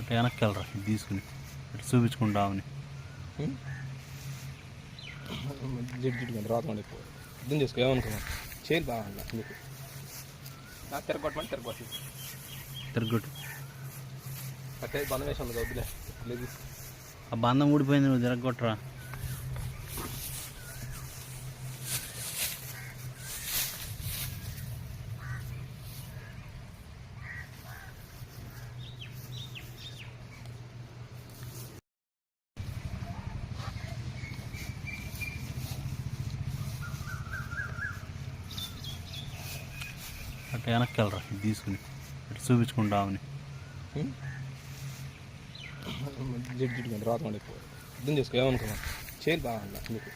అట్లా వెనక్కి వెళ్ళరా? ఇది తీసుకుని. ఇట్లా చూపించుకుంటామని. ఎక్కువ. అర్థం చేసుకో ఏమనుకున్నాను చేయాలి బాగా మీకు నాకు? తిరగొట్టమని తిరగొట్టి. తిరగొట్టు. అట్టే బంధం వేసి ఉంది వద్దులే. లేదు. ఆ బంధం ఊడిపోయింది నువ్వు తిరగొట్టరా? అట్లా వెనక్కి వెళ్ళరా? ఇది తీసుకుని. ఇట్లా చూపించుకుంటామని. రాత అర్థం చేసుకో ఏమనుకున్నా చేయాలి బాగా మీకు